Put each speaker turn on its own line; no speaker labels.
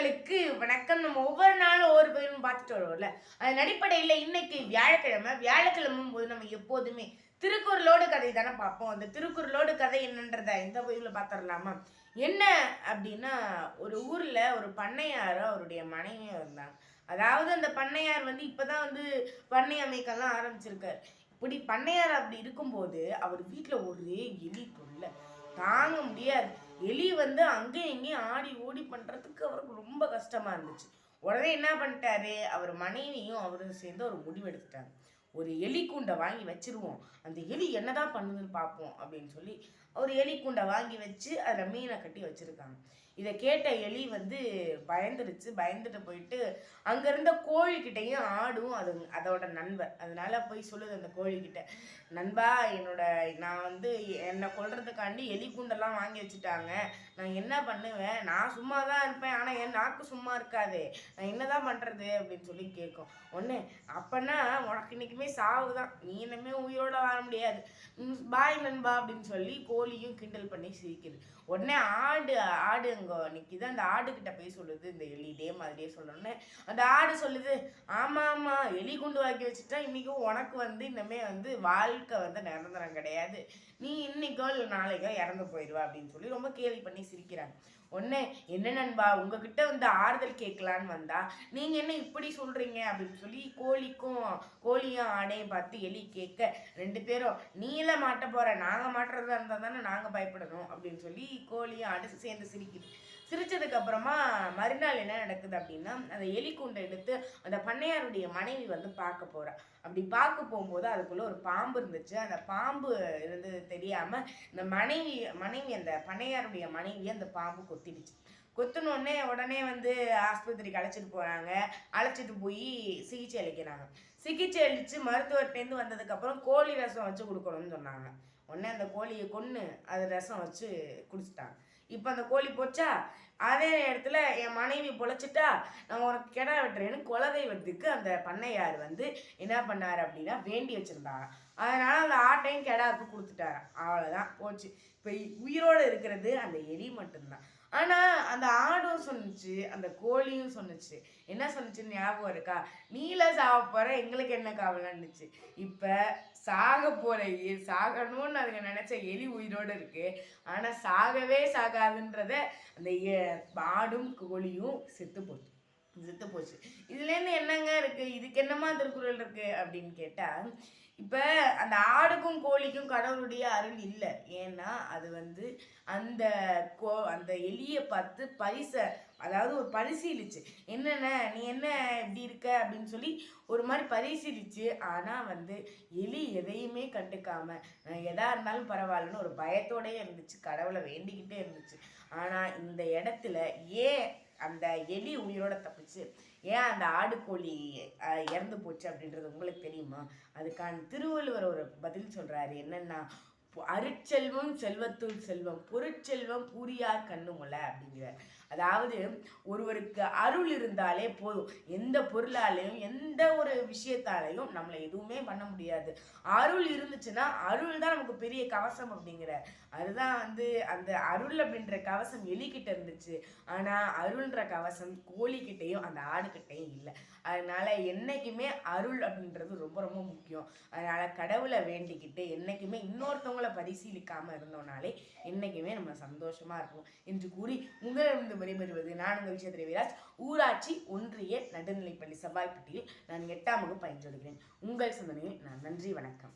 உறவுகளுக்கு வணக்கம். நம்ம ஒவ்வொரு நாளும் ஒவ்வொரு பேரும் பார்த்துட்டு வருவோம்ல. அதன் அடிப்படையில் இன்னைக்கு வியாழக்கிழமை. வியாழக்கிழமை போது நம்ம எப்போதுமே திருக்குறளோடு கதை தானே பார்ப்போம். அந்த திருக்குறளோடு கதை என்னன்றத இந்த பதிவில் பார்த்துடலாமா? என்ன அப்படின்னா ஒரு ஊரில் ஒரு பண்ணையாரோ அவருடைய மனைவியும் இருந்தாங்க. அதாவது அந்த பண்ணையார் வந்து இப்போ தான் வந்து பண்ணை அமைக்கலாம் ஆரம்பிச்சிருக்காரு. இப்படி பண்ணையார் அப்படி இருக்கும்போது அவர் வீட்டில் ஒரே எலி தொல்லை தாங்க முடியாது. எலி வந்து அங்கேயும் இங்கேயும் ஆடி ஓடி பண்ணுறதுக்கு அவருக்கு ரொம்ப கஷ்டமாக இருந்துச்சு. உடனே என்ன பண்ணிட்டாரு? அவர் மனைவியும் அவரும் சேர்ந்து ஒரு முடிவு எடுத்துட்டாங்க. ஒரு எலி கூண்டை வாங்கி வச்சிருவோம். அந்த எலி என்னதான் பண்ணுதுன்னு பார்ப்போம் அப்படின்னு சொல்லி ஒரு எலி கூண்டை வாங்கி வச்சு அதில் மீனை கட்டி வச்சுருக்காங்க. இதை கேட்ட எலி வந்து பயந்துடுச்சு பயந்துட்டு போயிட்டு அங்கே இருந்த கோழிக்கிட்டையும் ஆடும் அது அதோட நண்பர். அதனால போய் சொல்லுது அந்த கோழிக்கிட்ட நண்பா என்னோட நான் வந்து என்னை கொள்றதுக்காண்டி எலி கூண்டெல்லாம் வாங்கி வச்சுட்டாங்க. நான் என்ன பண்ணுவேன்? நான் சும்மா தான் இருப்பேன். ஆனால் என் நாக்கு சும்மா இருக்காது. நான் என்னதான் பண்ணுறது அப்படின்னு சொல்லி கேட்கும் ஒன்று அப்போன்னா உனக்கு இன்னைக்குமே சாவு தான் நீ இனிமே உயிரோட வாழ முடியாது. பாய் நண்பா அப்படின்னு சொல்லி கோழியும் கிண்டல் பண்ணி சிரிக்குது. உடனே ஆடு ஆடு அங்கே நிற்கிது அந்த ஆடுகிட்ட போய் சொல்லுது இந்த எலி இதே மாதிரியே சொல்லணும்னு. அந்த ஆடு சொல்லுது ஆமாம் ஆமாம் எலி குண்டு வாக்கி வச்சுட்டா இன்றைக்கும் உனக்கு வந்து இன்னமே வந்து வாழ்க்கை வந்து நிரந்தரம் கிடையாது. நீ இன்னைக்கோ இல்லை நாளைக்கோ இறந்து போயிடுவா அப்படின்னு சொல்லி ரொம்ப கேள்வி பண்ணி சிரிக்கிறாங்க. ஒன்று என்ன நண்பா உங்ககிட்ட வந்து ஆறுதல் கேட்கலான்னு வந்தா நீங்கள் என்ன இப்படி சொல்கிறீங்க அப்படின்னு சொல்லி கோழிக்கும் கோழியும் ஆடையும் பார்த்து எலி கேட்க ரெண்டு பேரும் நீல மாட்ட போகிற நாங்கள் மாட்டுறதா இருந்தால் தானே நாங்கள் பயப்படணும்? அப்படின்னு சொல்லி கோழியும் ஆடு சேர்ந்து சிரிக்குது. சிரிச்சதுக்கு அப்புறமா மறுநாள் என்ன நடக்குது அப்படின்னா அந்த எலிக்குண்டை எடுத்து அந்த பண்ணையாருடைய மனைவி வந்து பார்க்க போறா. அப்படி பார்க்க போகும்போது அதுக்குள்ள ஒரு பாம்பு இருந்துச்சு. அந்த பாம்பு இருந்தது தெரியாம இந்த மனைவி மனைவி அந்த பண்ணையாருடைய மனைவி அந்த பாம்பு கொத்திடுச்சு. கொத்தினோடனே உடனே வந்து ஆஸ்பத்திரிக்கு அழைச்சிட்டு போறாங்க. அழைச்சிட்டு போய் சிகிச்சை அளிக்கிறாங்க. சிகிச்சை அளிச்சு மருத்துவர்கிட்டேருந்து வந்ததுக்கப்புறம் கோழி ரசம் வச்சு கொடுக்கணும்னு சொன்னாங்க. உடனே அந்த கோழியை கொன்று அது ரசம் வச்சு குடிச்சிட்டாங்க. இப்போ அந்த கோழி போச்சா? அதே இடத்துல என் மனைவி பொழைச்சிட்டா நான் உனக்கு கிடா வெட்டுறேன்னு குல தெய்வத்துக்கு அந்த பண்ணையார் வந்து என்ன பண்ணார் அப்படின்னா வேண்டி வச்சுருந்தாங்க அதனால அந்த ஆட்டையும் கெடாவுக்கு கொடுத்துட்டாரு. அவ்வளோதான் போச்சு. இப்போ உயிரோடு இருக்கிறது அந்த எலி மட்டும்தான். ஆனால் அந்த ஆடும் சொன்னுச்சு அந்த கோழியும் சொன்னுச்சு. என்ன சொன்னுச்சுன்னு ஞாபகம் இருக்கா? நீல சாக போகிற எங்களுக்கு என்ன கவலைன்னுச்சு. இப்போ சாக போகிற சாகணும்னு அதுங்க நினச்ச எலி உயிரோடு இருக்கு. ஆனால் சாகவே சாகாதுன்றத அந்த ஆடும் கோழியும் செத்து போச்சு. செத்து போச்சு இதுலேருந்து என்னங்க இருக்கு? இதுக்கு என்னமா திருக்குறள் இருக்கு? அப்படின்னு கேட்டால் இப்போ அந்த ஆடுக்கும் கோழிக்கும் கடவுளுடைய அருள் இல்லை. ஏன்னா அது வந்து அந்த கோ அந்த எலியை பார்த்து பரிசை அதாவது ஒரு பரிசீலிச்சு. என்னென்ன? நீ என்ன இப்படி இருக்க? அப்படின்னு சொல்லி ஒரு மாதிரி பரிசீலிச்சு. ஆனால் வந்து எலி எதையுமே கண்டுக்காம எதாக எதா இருந்தாலும் பரவாயில்லன்னு ஒரு பயத்தோடயே இருந்துச்சு. கடவுளை வேண்டிக்கிட்டே இருந்துச்சு. ஆனால் இந்த இடத்துல ஏன் அந்த எலி உயிரோட தப்பிச்சு ஏன் அந்த ஆடு கோழி இறந்து போச்சு அப்படின்றது உங்களுக்கு தெரியுமா? அதுக்கான திருவள்ளுவர் ஒரு பதில் சொல்றாரு. என்னன்னா அருட்செல்வம் செல்வத்துள் செல்வம் பொருட்செல்வம் பூரியார் கண்ணுமுல அப்படிங்கிறார். அதாவது ஒருவருக்கு அருள் இருந்தாலே போதும். எந்த பொருளாலையும் எந்த ஒரு விஷயத்தாலையும் நம்மளை எதுவுமே பண்ண முடியாது. அருள் இருந்துச்சுன்னா அருள் தான் நமக்கு பெரிய கவசம் அப்படிங்கிற அதுதான் வந்து அந்த அருள் அப்படின்ற கவசம் எலிக்கிட்ட இருந்துச்சு. ஆனால் அருள்ன்ற கவசம் கோழிக்கிட்டையும் அந்த ஆடுகிட்டையும் இல்லை. அதனால என்னைக்குமே அருள் அப்படின்றது ரொம்ப ரொம்ப முக்கியம். அதனால கடவுளை வேண்டிக்கிட்டு என்னைக்குமே மற்றவங்களை பரிசீலிக்காம இருந்தோம்னாலே என்னைக்குமே நம்ம சந்தோஷமா இருக்கும் என்று கூறி உங்களிடம் விடைபெறுவது நான் உங்கள் விஷயத்திரை விராஜ். ஊராட்சி ஒன்றிய நடுநிலைப்பள்ளி செவ்வாய்ப்பட்டியில் நான் எட்டாம் வகுப்பு பயின்றுகிறேன் உங்கள் சிந்தனையில் நான் நன்றி வணக்கம்.